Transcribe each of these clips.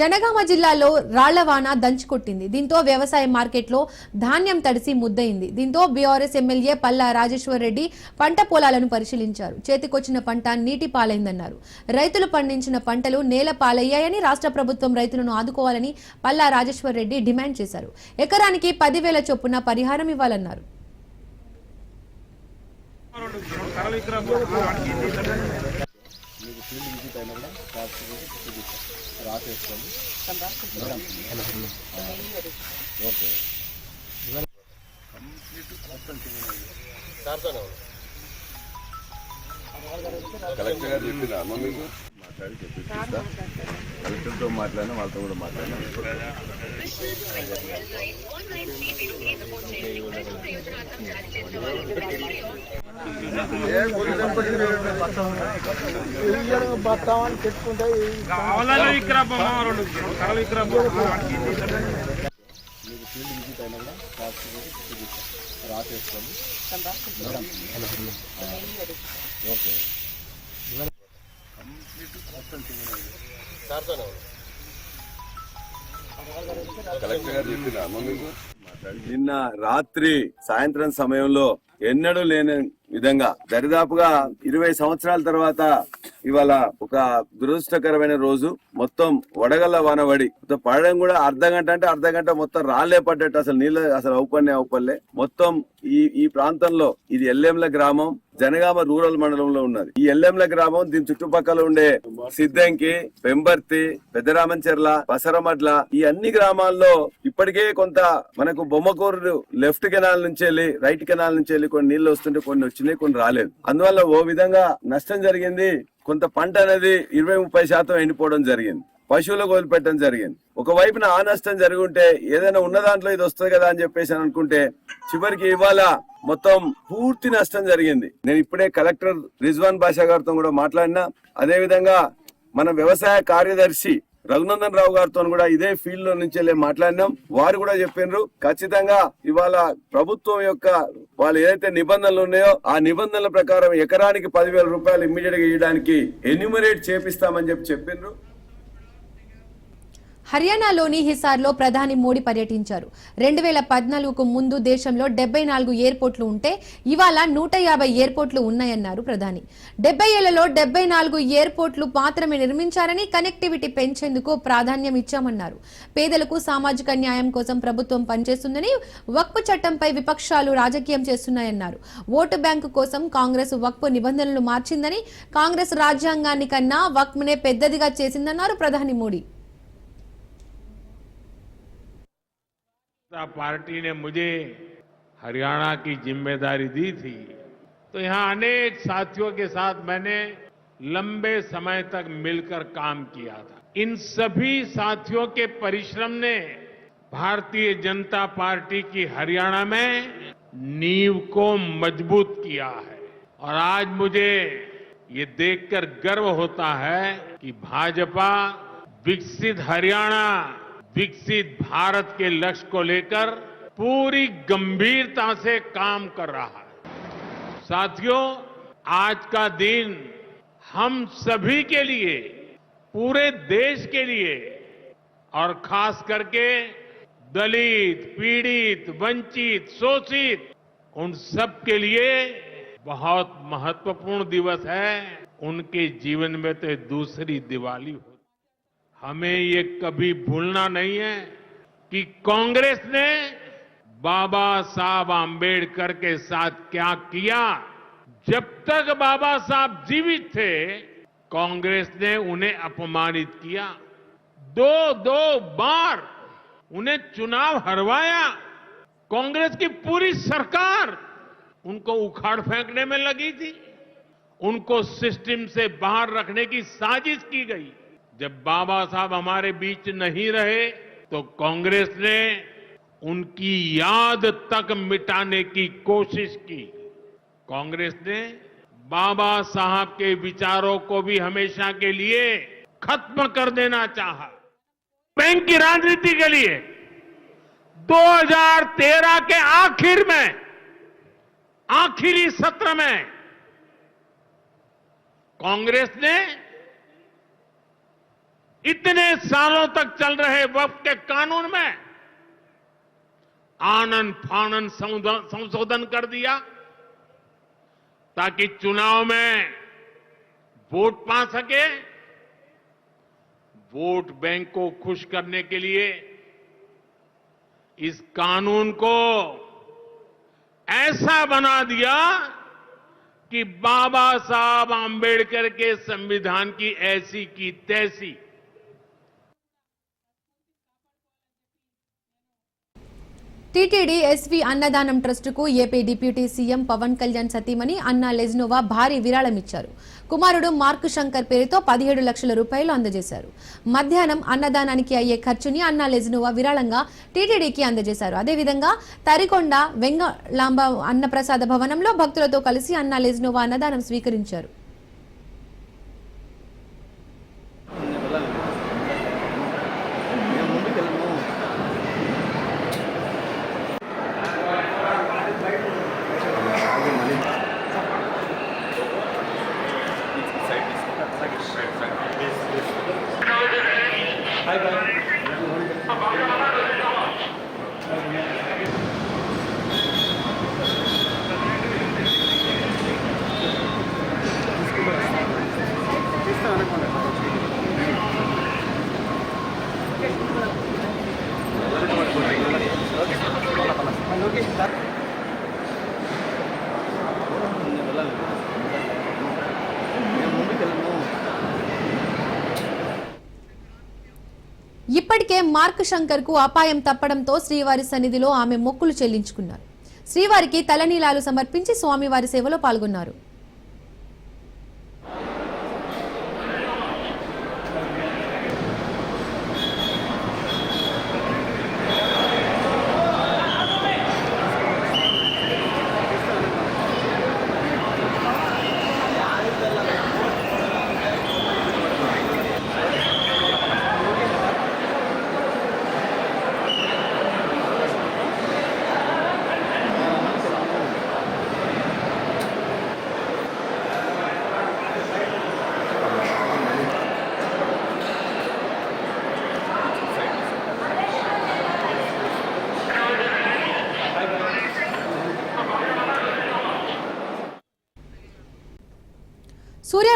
జనగామ జిల్లాలో రాళ్ళవాన దంచుకొట్టింది దీంతో వ్యవసాయ మార్కెట్లో ధాన్యం తడిసి ముద్దయింది. దీంతో బీఆర్ఎస్ ఎమ్మెల్యే పల్లా రాజేశ్వర్ రెడ్డి పంట పొలాలను పరిశీలించారు. చేతికొచ్చిన పంట నీటి పాలైందన్నారు. రైతులు పండించిన పంటలు నేల పాలయ్యాయని రాష్ట్ర ప్రభుత్వం రైతులను ఆదుకోవాలని పల్లా రాజేశ్వర్ రెడ్డి డిమాండ్ చేశారు. ఎకరానికి పదివేల చొప్పున పరిహారం ఇవ్వాలన్నారు. రాసేసుకోండి ఓకే కలెక్టర్ గారు చెప్పిందా అమ్మ మీకు మాట్లాడి చెప్పి కలెక్టర్తో మాట్లాడినా వాళ్ళతో కూడా మాట్లాడినా. బతామని పెట్టుకుంటే మీకు ఫీల్డ్ విజిట్ అయినా కూడా ఓకే నిన్న రాత్రి సాయంత్రం సమయంలో ఎన్నడూ లేని విధంగా దరిదాపుగా ఇరవై సంవత్సరాల తర్వాత ఇవాళ ఒక దురదృష్టకరమైన రోజు. మొత్తం వడగల్ల వానబడి పడడం కూడా అర్ధ గంట అంటే అర్ధ గంట మొత్తం రాలే పడ్డట్టు అసలు నీళ్ళ అసలు అవుపన్నే అవుపల్లే మొత్తం ఈ ఈ ప్రాంతంలో ఇది ఎల్లెంల గ్రామం. జనగామ రూరల్ మండలంలో ఉన్నది. ఈ ఎల్లెంల గ్రామం దీని చుట్టుపక్కల ఉండే సిద్దంకి పెంబర్తి పెద్దరామంచెర్ల బసరమడ్ల ఈ అన్ని గ్రామాల్లో ఇప్పటికే కొంత మనకు బొమ్మకూరు లెఫ్ట్ కెనాల్ నుంచి వెళ్ళి రైట్ కెనాల్ నుంచి వెళ్ళి కొన్ని నీళ్ళు వస్తుంటే కొన్ని వచ్చినాయి కొన్ని రాలేదు. అందువల్ల ఓ విధంగా నష్టం జరిగింది. కొంత పంట అనేది ఇరవై ముప్పై శాతం ఎండిపోవడం జరిగింది. పశువులకు వదిలిపెట్టడం జరిగింది. ఒకవైపున ఆ నష్టం జరిగి ఉంటే ఏదైనా ఉన్న దాంట్లో ఇది వస్తుంది కదా అని చెప్పేసి అని అనుకుంటే చివరికి ఇవాళ మొత్తం పూర్తి నష్టం జరిగింది. నేను ఇప్పుడే కలెక్టర్ రిజ్వాన్ బాషా గారితో కూడా మాట్లాడినా. అదే విధంగా మన వ్యవసాయ కార్యదర్శి రఘునందన్ రావు గారితో కూడా ఇదే ఫీల్డ్లో నుంచి వెళ్ళి మాట్లాడినాం. వారు కూడా చెప్పినారు ఖచ్చితంగా ఇవాళ ప్రభుత్వం యొక్క వాళ్ళు ఏదైతే నిబంధనలు ఉన్నాయో ఆ నిబంధనల ప్రకారం ఎకరానికి పదివేల రూపాయలు ఇమ్మీడియట్గా ఇవ్వడానికి ఎన్యూమరేట్ చేపిస్తామని చెప్పి చెప్పిండ్రు హర్యానాలోని హిసార్లో ప్రధాని మోడీ పర్యటించారు. రెండు వేల పద్నాలుగుకు ముందు దేశంలో డెబ్బై నాలుగు ఎయిర్పోర్ట్లు ఉంటే ఇవాళ నూట యాభై ఎయిర్పోర్ట్లు ఉన్నాయన్నారు ప్రధాని. డెబ్బై ఏళ్ళలో డెబ్బై నాలుగు ఎయిర్పోర్ట్లు మాత్రమే నిర్మించారని కనెక్టివిటీ పెంచేందుకు ప్రాధాన్యం ఇచ్చామన్నారు. పేదలకు సామాజిక న్యాయం కోసం ప్రభుత్వం పనిచేస్తుందని వక్ఫ్ చట్టంపై విపక్షాలు రాజకీయం చేస్తున్నాయన్నారు. ఓటు బ్యాంకు కోసం కాంగ్రెస్ వక్ఫ్ నిబంధనలు మార్చిందని కాంగ్రెస్ రాజ్యాంగాన్ని కన్నా వక్ఫ్నే పెద్దదిగా చేసిందన్నారు ప్రధాని మోడీ. जनता पार्टी ने मुझे हरियाणा की ज़िम्मेदारी दी थी। तो यहाँ अनेक साथियों के साथ मैंने लंबे समय तक मिलकर काम किया था। इन सभी साथियों के परिश्रम ने भारतीय जनता पार्टी की हरियाणा में नींव को मज़बूत किया है। और आज मुझे ये देखकर गर्व होता है कि भाजपा विकसित हरियाणा विकसित भारत के लक्ष्य को लेकर पूरी गंभीरता से काम कर रहा है। साथियों, आज का दिन हम सभी के लिए, पूरे देश के लिए और खास करके दलित, पीड़ित, वंचित, शोषित, उन सब के लिए बहुत महत्वपूर्ण दिवस है। उनके जीवन में तो दूसरी दिवाली हो हमें ये कभी भूलना नहीं है कि कांग्रेस ने बाबा साहब आम्बेडकर के साथ क्या किया। जब तक बाबा साहब जीवित थे, कांग्रेस ने उन्हें अपमानित किया। दो दो बार उन्हें चुनाव हरवाया। कांग्रेस की पूरी सरकार उनको उखाड़ फेंकने में लगी थी। उनको सिस्टम से बाहर रखने की साजिश की गई। जब बाबा साहब हमारे बीच नहीं रहे तो कांग्रेस ने उनकी याद तक मिटाने की कोशिश की। कांग्रेस ने बाबा साहब के विचारों को भी हमेशा के लिए खत्म कर देना चाहा। बैंक की राजनीति के लिए 2013 के आखिर में, आखिरी सत्र में कांग्रेस ने इतने सालों तक चल रहे वक्त के कानून में आनन फानन संशोधन कर दिया ताकि चुनाव में वोट पा सके। वोट बैंक को खुश करने के लिए इस कानून को ऐसा बना दिया कि बाबा साहब आंबेडकर के संविधान की ऐसी की तैसी TTD SV Annadanam ట్రస్టుకు AP deputy CM Pawan Kalyan సతీమణి అన్నా లెజ్నోవా భారీ విరాళం ఇచ్చారు కుమారుడు మార్క్ శంకర్ పేరుతో పదిహేడు లక్షల రూపాయలు అందజేశారు. మధ్యాహ్నం అన్నదానానికి అయ్యే ఖర్చుని అన్నా లెజ్నోవా విరాళంగా టీటీడీకి అందజేశారు. అదేవిధంగా తరికొండ వెంగళాంబ అన్నప్రసాద భవనంలో భక్తులతో కలిసి అన్నా లెజ్నోవా అన్నదానం స్వీకరించారు. ఇప్పటికే మార్క్ శంకర్కు అపాయం తప్పడంతో శ్రీవారి సన్నిధిలో ఆమె మొక్కులు చెల్లించుకున్నారు. శ్రీవారికి తలనీలాలు సమర్పించి స్వామివారి సేవలో పాల్గొన్నారు.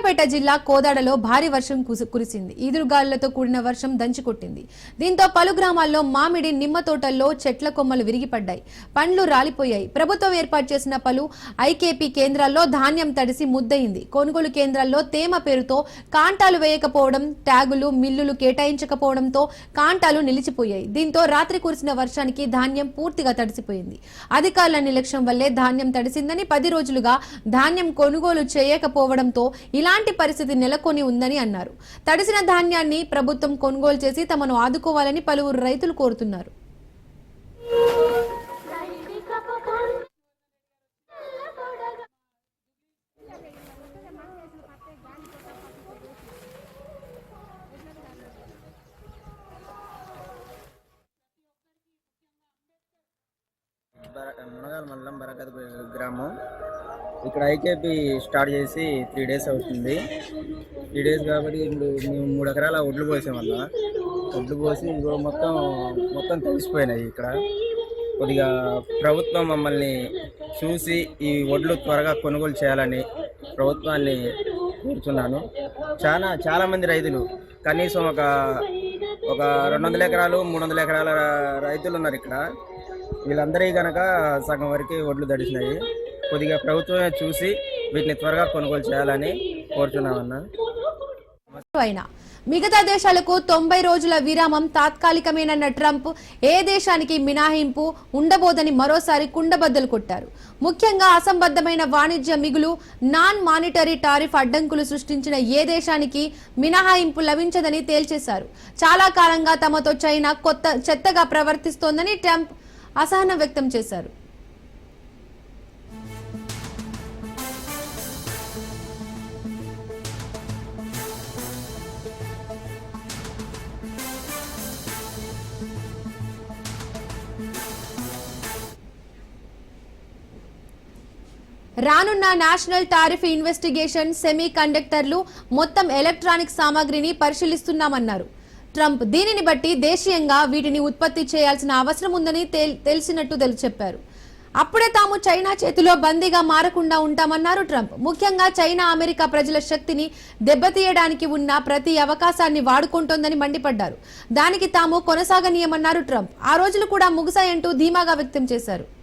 సూర్యాపేట జిల్లా కోదాడలో భారీ వర్షం కురిసింది. ఈదురుగాలులతో కూడిన వర్షం దంచికొట్టింది దీంతో పలు గ్రామాల్లో మామిడి నిమ్మ తోటల్లో చెట్ల కొమ్మలు విరిగిపడ్డాయి. పండ్లు రాలిపోయాయి. ప్రభుత్వం ఏర్పాటు చేసిన పలు ఐకేపీ కేంద్రాల్లో ధాన్యం తడిసి ముద్దయింది. కొనుగోలు కేంద్రాల్లో తేమ పేరుతో కాంటాలు వేయకపోవడం ట్యాగులు మిల్లులు కేటాయించకపోవడంతో కాంటాలు నిలిచిపోయాయి. దీంతో రాత్రి కురిసిన వర్షానికి ధాన్యం పూర్తిగా తడిసిపోయింది. అధికారుల నిర్లక్ష్యం వల్లే ధాన్యం తడిసిందని పది రోజులుగా ధాన్యం కొనుగోలు చేయకపోవడంతో ఇలా ఇలాంటి పరిస్థితి నెలకొని ఉందని అన్నారు. తడిసిన ధాన్యాన్ని ప్రభుత్వం కొనుగోలు చేసి తమను ఆదుకోవాలని పలువురు రైతులు కోరుతున్నారు. మునగాల మండలం బరకత్ గ్రామం. ఇక్కడ ఐకేపీ స్టార్ట్ చేసి త్రీ డేస్ అవుతుంది. త్రీ డేస్ కాబట్టి ఇప్పుడు మేము మూడు ఎకరాల ఒడ్లు పోసాం వల్ల ఒడ్లు పోసి ఇంకో మొత్తం మొత్తం తెలిసిపోయినాయి ఇక్కడ. కొద్దిగా ప్రభుత్వం మమ్మల్ని చూసి ఈ ఒడ్లు త్వరగా కొనుగోలు చేయాలని ప్రభుత్వాన్ని కోరుతున్నాను. చాలా చాలామంది రైతులు కనీసం ఒక ఒక రెండు వందల ఎకరాలు మూడు వందల ఎకరాల రైతులు ఉన్నారు ఇక్కడ. వీళ్ళందరికీ కనుక సగం వరకు ఒడ్లు తడిసినాయి. కొద్దిగా ప్రభుత్వమే చూసి వీటిని త్వరగా కొనుగోలు చేయాలని కోరుతున్నామన్నా. అయినా మిగతా దేశాలకు తొంభై రోజుల విరామం తాత్కాలికమేనన్న ట్రంప్ ఏ దేశానికి మినహాయింపు ఉండబోదని మరోసారి కుండబద్దలు కొట్టారు. ముఖ్యంగా అసంబద్ధమైన వాణిజ్య మిగులు నాన్ మానిటరీ టారిఫ్ అడ్డంకులు సృష్టించిన ఏ దేశానికి మినహాయింపు లభించదని తేల్చేశారు. చాలా కాలంగా తమతో చైనా కొత్త చెత్తగా ప్రవర్తిస్తోందని ట్రంప్ అసహనం వ్యక్తం చేశారు. రానున్న నేషనల్ టారిఫ్ ఇన్వెస్టిగేషన్ సెమీ కండక్టర్లు మొత్తం ఎలక్ట్రానిక్ సామాగ్రిని పరిశీలిస్తున్నామన్నారు. ట్రంప్ దీనిని బట్టి దేశీయంగా వీటిని ఉత్పత్తి చేయాల్సిన అవసరం ఉందని తెల్- తెలిసినట్టు చెప్పారు. అప్పుడే తాము చైనా చేతిలో బందీగా మారకుండా ఉంటామన్నారు ట్రంప్. ముఖ్యంగా చైనా అమెరికా ప్రజల శక్తిని దెబ్బతీయడానికి ఉన్న ప్రతి అవకాశాన్ని వాడుకుంటోందని మండిపడ్డారు. దానికి తాము కొనసాగనీయమన్నారు ట్రంప్. ఆ రోజులు కూడా ముగిశాయంటూ ధీమాగా వ్యక్తం చేశారు.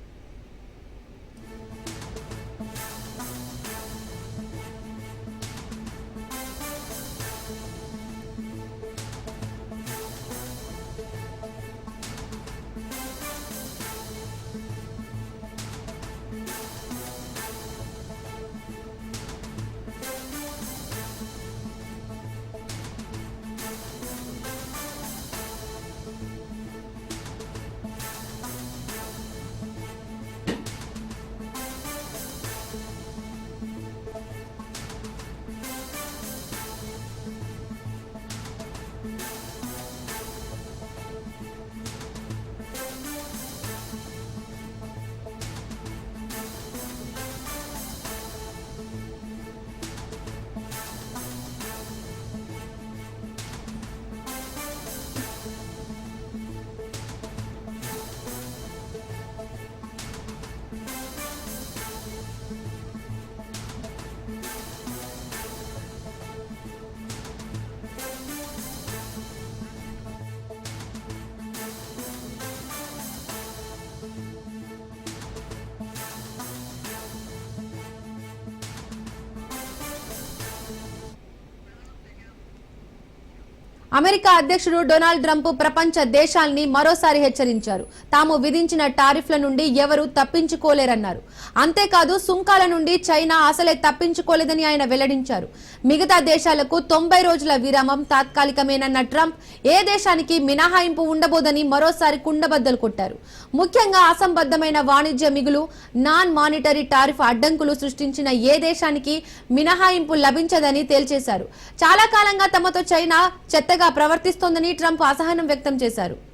అమెరికా అధ్యక్షుడు డొనాల్డ్ ట్రంప్ ప్రపంచ దేశాల్ని మరోసారి హెచ్చరించారు. తాము విధించిన టారిఫ్ల నుండి ఎవరూ తప్పించుకోలేరన్నారు. అంతేకాదు సుంకాల నుండి చైనా అసలే తప్పించుకోలేదని ఆయన వెల్లడించారు. మిగతా దేశాలకు తొంభై రోజుల విరామం తాత్కాలికమేనన్న ట్రంప్ ఏ దేశానికి మినహాయింపు ఉండబోదని మరోసారి కుండబద్దలు కొట్టారు. ముఖ్యంగా అసంబద్ధమైన వాణిజ్య మిగులు నాన్ మానిటరీ టారిఫ్ అడ్డంకులు సృష్టించిన ఏ దేశానికి మినహాయింపు లభించదని తేల్చేశారు. చాలా కాలంగా తమతో చైనా చెత్తగా ప్రవర్తిస్తోందని ట్రంప్ అసహనం వ్యక్తం చేశారు.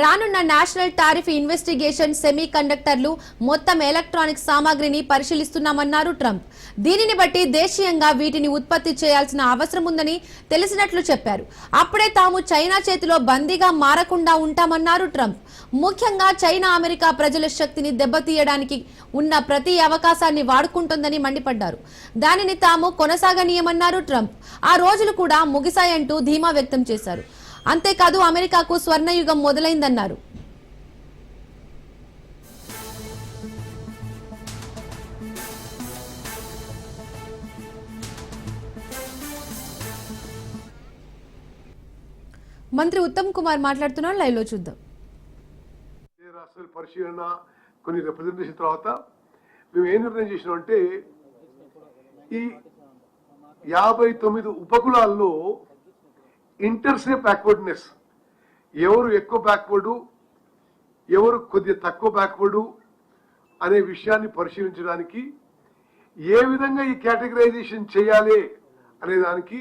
రానున్న నేషనల్ టారిఫ్ ఇన్వెస్టిగేషన్ సెమీ కండక్టర్లు మొత్తం ఎలక్ట్రానిక్ సామాగ్రిని పరిశీలిస్తున్నామన్నారు ట్రంప్. దీనిని బట్టి దేశీయంగా వీటిని ఉత్పత్తి చేయాల్సిన అవసరం ఉందని తెలిసినట్లు చెప్పారు. అప్పుడే తాము చైనా చేతిలో బందీగా మారకుండా ఉంటామన్నారు ట్రంప్. ముఖ్యంగా చైనా అమెరికా ప్రజల శక్తిని దెబ్బతీయడానికి ఉన్న ప్రతి అవకాశాన్ని వాడుకుంటుందని మండిపడ్డారు. దానిని తాము కొనసాగనీయమన్నారు ట్రంప్. ఆ రోజులు కూడా ముగిశాయంటూ ధీమా వ్యక్తం చేశారు. అంతేకాదు అమెరికాకు స్వర్ణయుగం మొదలైందన్నారు. మంత్రి ఉత్తమ్ కుమార్ మాట్లాడుతున్నారు. లైవ్లో చూద్దాం. ఏ రాష్ట్రాల పరిశీలన కొన్ని రిప్రజెంటేషన్ తర్వాత మేము ఏం నిర్ణయం చేసినామంటే ఈ యాభై తొమ్మిది ఉపకులాల్లో ఇంటర్స్నే బ్యాక్వర్డ్నెస్ ఎవరు ఎక్కువ బ్యాక్వర్డు ఎవరు కొద్దిగా తక్కువ బ్యాక్వర్డు అనే విషయాన్ని పరిశీలించడానికి ఏ విధంగా ఈ కేటగరైజేషన్ చేయాలి అనే దానికి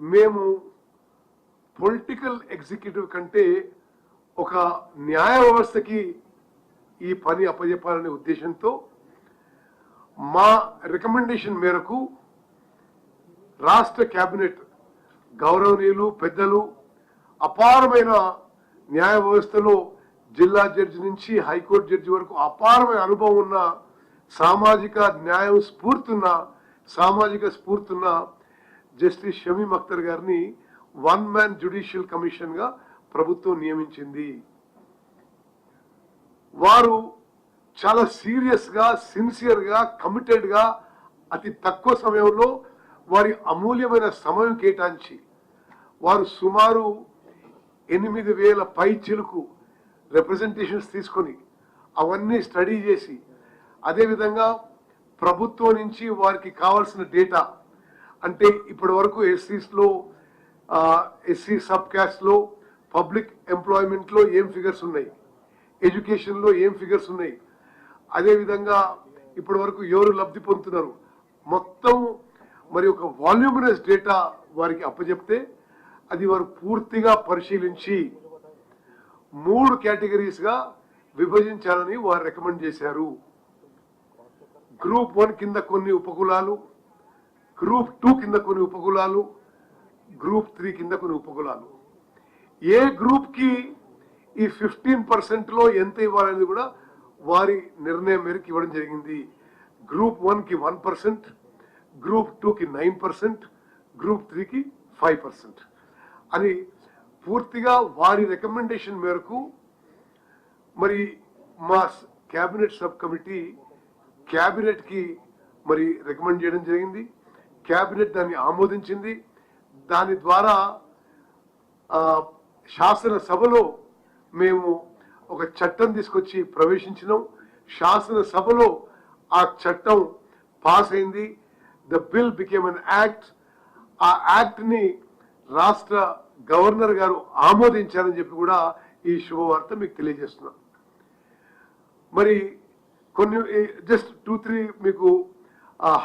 మేము పొలిటికల్ ఎగ్జిక్యూటివ్ కంటే ఒక న్యాయ వ్యవస్థకి ఈ పని అప్పజెప్పాలనే ఉద్దేశంతో మా రికమెండేషన్ మేరకు రాష్ట్ర కేబినెట్ గౌరవనీయులు పెద్దలు అపారమైన న్యాయ వ్యవస్థలో జిల్లా జడ్జి నుంచి హైకోర్టు జడ్జి వరకు అపారమైన అనుభవం ఉన్న సామాజిక న్యాయం స్ఫూర్తున్న సామాజిక స్ఫూర్తున్న జస్టిస్ షమీమ్ అఖ్తర్ గారిని వన్ మ్యాన్ జ్యుడిషియల్ కమిషన్గా ప్రభుత్వం నియమించింది. వారు చాలా సీరియస్గా సిన్సియర్గా కమిటెడ్గా అతి తక్కువ సమయంలో వారి అమూల్యమైన సమయం కేటాయించి వారు సుమారు ఎనిమిది వేల పై చిలుకు రిప్రజెంటేషన్స్ తీసుకొని అవన్నీ స్టడీ చేసి అదేవిధంగా ప్రభుత్వం నుంచి వారికి కావాల్సిన డేటా అంటే ఇప్పటి వరకు ఎస్సీస్లో ఎస్సీ సబ్ క్యాస్ట్లో పబ్లిక్ ఎంప్లాయ్మెంట్లో ఏం ఫిగర్స్ ఉన్నాయి ఎడ్యుకేషన్లో ఏం ఫిగర్స్ ఉన్నాయి అదేవిధంగా ఇప్పటి వరకు ఎవరు లబ్ధి పొందుతున్నారు మొత్తం మరి ఒక వాల్యూమినస్ డేటా వారికి అప్పచెప్తే అది వారు పూర్తిగా పరిశీలించి మూడు కేటగిరీస్గా విభజించాలని వారు రికమెండ్ చేశారు. గ్రూప్ వన్ కింద కొన్ని ఉపకులాలు గ్రూప్ టూ కింద కొన్ని ఉపకులాలు గ్రూప్ త్రీ కింద కొన్ని ఉపకులాలు. ఏ గ్రూప్కి ఈ ఫిఫ్టీన్ పర్సెంట్లో ఎంత ఇవ్వాలనేది కూడా వారి నిర్ణయం మేరకు ఇవ్వడం జరిగింది. గ్రూప్ వన్కి వన్ పర్సెంట్ గ్రూప్ టూకి నైన్ పర్సెంట్ గ్రూప్ త్రీకి ఫైవ్ పర్సెంట్. అని పూర్తిగా వారి రికమెండేషన్ మేరకు మరి మా క్యాబినెట్ సబ్ కమిటీ క్యాబినెట్కి మరి రికమెండ్ చేయడం జరిగింది. క్యాబినెట్ దాన్ని ఆమోదించింది. దాని ద్వారా శాసనసభలో మేము ఒక చట్టం తీసుకొచ్చి ప్రవేశించినాం. శాసనసభలో ఆ చట్టం పాస్ అయింది. The bill became an act ఆ యాక్ట్ని రాష్ట్ర గవర్నర్ గారు ఆమోదించారని చెప్పి కూడా ఈ శుభవార్త మీకు తెలియజేస్తున్నాం. మరి కొన్ని జస్ట్ టూ త్రీ మీకు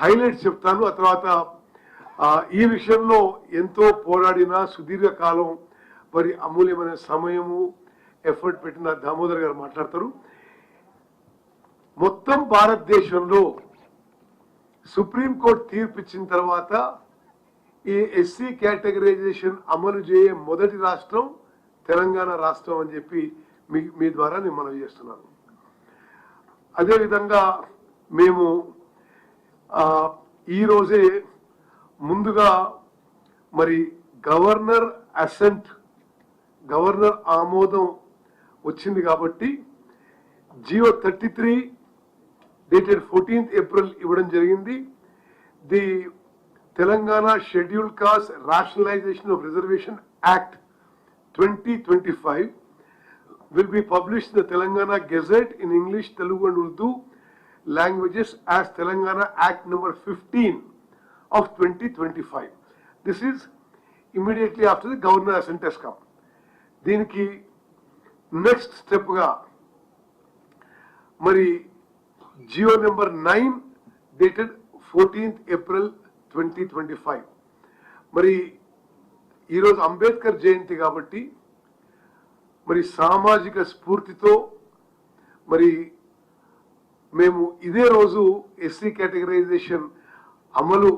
హైలైట్స్ చెప్తాను. ఆ తర్వాత ఈ విషయంలో ఎంతో పోరాడిన సుదీర్ఘకాలం మరి అమూల్యమైన సమయము ఎఫర్ట్ పెట్టిన దామోదర్ గారు మాట్లాడతారు. మొత్తం భారతదేశంలో సుప్రీంకోర్టు తీర్పు ఇచ్చిన తర్వాత ఈ ఎస్సీ కేటగరైజేషన్ అమలు చేయే మొదటి రాష్ట్రం తెలంగాణ రాష్ట్రం అని చెప్పి మీ మీ ద్వారా నేను మనవి చేస్తున్నాను. అదేవిధంగా మేము ఈరోజే ఈ రోజే ముందుగా మరి గవర్నర్ అసెంట్ గవర్నర్ ఆమోదం వచ్చింది కాబట్టి GO thirty three dated fourteenth April ఇవ్వడం జరిగింది. The Telangana schedule caste rationalisation of reservation act twenty twenty five will be published in the Telangana Gazette in English, Telugu and Urdu languages as Telangana Act number 15 of 2025. This is immediately after the governor assent has come. దీనికి next స్టెప్గా మరి GO number nine dated fourteenth April twenty twenty five. మరి ఈరోజు అంబేద్కర్ జయంతి కాబట్టి మరి సామాజిక స్ఫూర్తితో మరి మేము ఇదే రోజు ఎస్సీ కేటగరైజేషన్ అమలు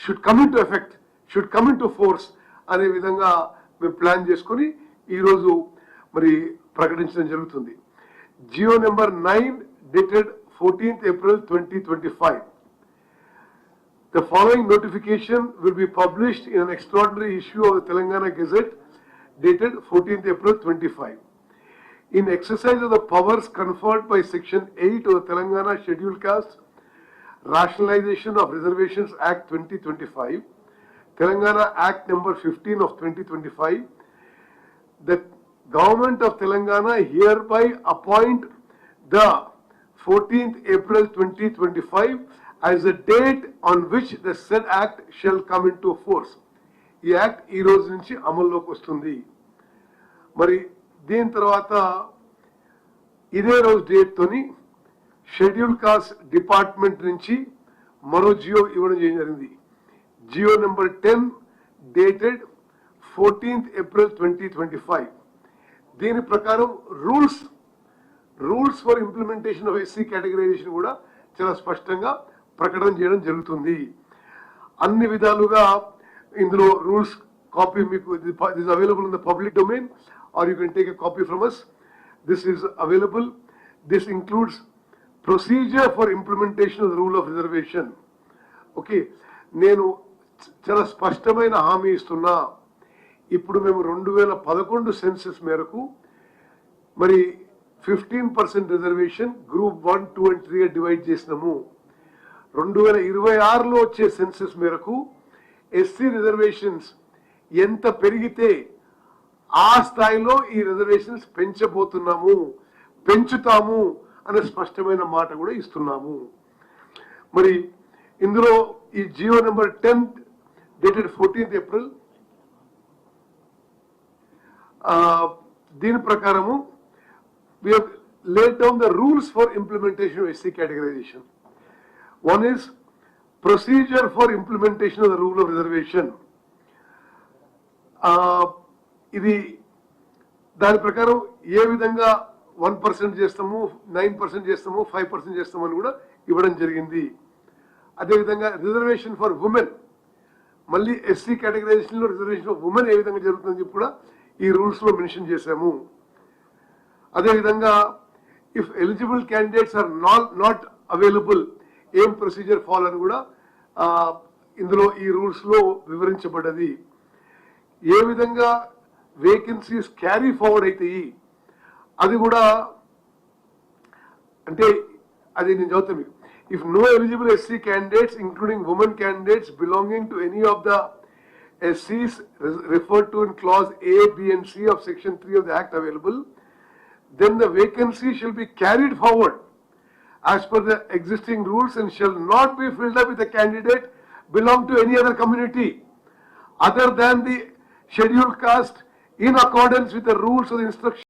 should come into effect should come into force అనే విధంగా మేము ప్లాన్ చేసుకొని ఈరోజు మరి ప్రకటించడం జరుగుతుంది. GO number nine dated fourteenth April twenty twenty five. The following notification will be published in an extraordinary issue of the Telangana Gazette dated 14th April 25. In exercise of the powers conferred by Section 8 of the Telangana Scheduled Caste Rationalization of Reservations Act 2025, Telangana Act number 15 of 2025, the government of Telangana hereby appoint the 14th April 2025 as the date on which the said act shall come into force. ఈ act ఈ రోజు నుంచి అమల్లోకి వస్తుంది. మరి దీని తర్వాత ఇదే రోజు డేట్తోని షెడ్యూల్ కాస్ట్ డిపార్ట్మెంట్ నుంచి మరో జియో ఇవ్వడం జరిగింది. GO number ten dated fourteenth April twenty twenty five దీని ప్రకారం rules rules for implementation of SC categorization కూడా చాలా స్పష్టంగా ప్రకటన చేయడం జరుగుతుంది. అన్ని విధాలుగా ఇందులో రూల్స్ కాపీ మీకు this available in the public domain or you can take a copy from us this is available. This includes procedure for implementation of rule of reservation okay నేను చాలా స్పష్టమైన హామీ ఇస్తున్నా. ఇప్పుడు మేము రెండు వేల పదకొండు సెన్సెస్ మేరకు మరి fifteen percent reservation group one two and three divide చేసినాము. రెండు వేల ఇరవై ఆరులో వచ్చే సెన్సెస్ మేరకు ఎస్సీ రిజర్వేషన్స్ ఎంత పెరిగితే ఆ స్థాయిలో ఈ రిజర్వేషన్స్ పెంచబోతున్నాము పెంచుతాము అనే స్పష్టమైన మాట కూడా ఇస్తున్నాము మరి ఇందులో ఈ GO number tenth dated fourteenth April దీని ప్రకారము laid down the rules for implementation SC categorization. One is procedure for implementation of the rule of reservation. Uh, ఇది దాని ప్రకారం ఏ విధంగా వన్ పర్సెంట్ చేస్తాము నైన్ పర్సెంట్ చేస్తాము ఫైవ్ పర్సెంట్ చేస్తాము అని కూడా ఇవ్వడం జరిగింది. అదేవిధంగా రిజర్వేషన్ ఫర్ ఉమెన్ మళ్ళీ ఎస్సీ కేటగరైజేషన్లో రిజర్వేషన్ ఫర్ ఉమెన్ ఏ విధంగా జరుగుతుందని చెప్పి కూడా ఈ రూల్స్లో మెన్షన్ చేశాము. అదేవిధంగా if eligible candidates are not not available ఏం ప్రొసీజర్ ఫాలో అని కూడా ఇందులో ఈ రూల్స్లో వివరించబడ్డది. ఏ విధంగా వేకెన్సీస్ క్యారీ ఫార్వర్డ్ అవుతాయి అది కూడా అంటే అది నేను చదువుతాను మీకు. If no eligible SC candidates including women candidates belonging to any of the ఎస్సీస్ referred to in clause A B of section three of the act available then the vacancy shall be carried forward. As per the existing rules and shall not be filled up with a candidate belong to any other community other than the scheduled caste in accordance with the rules of the instruction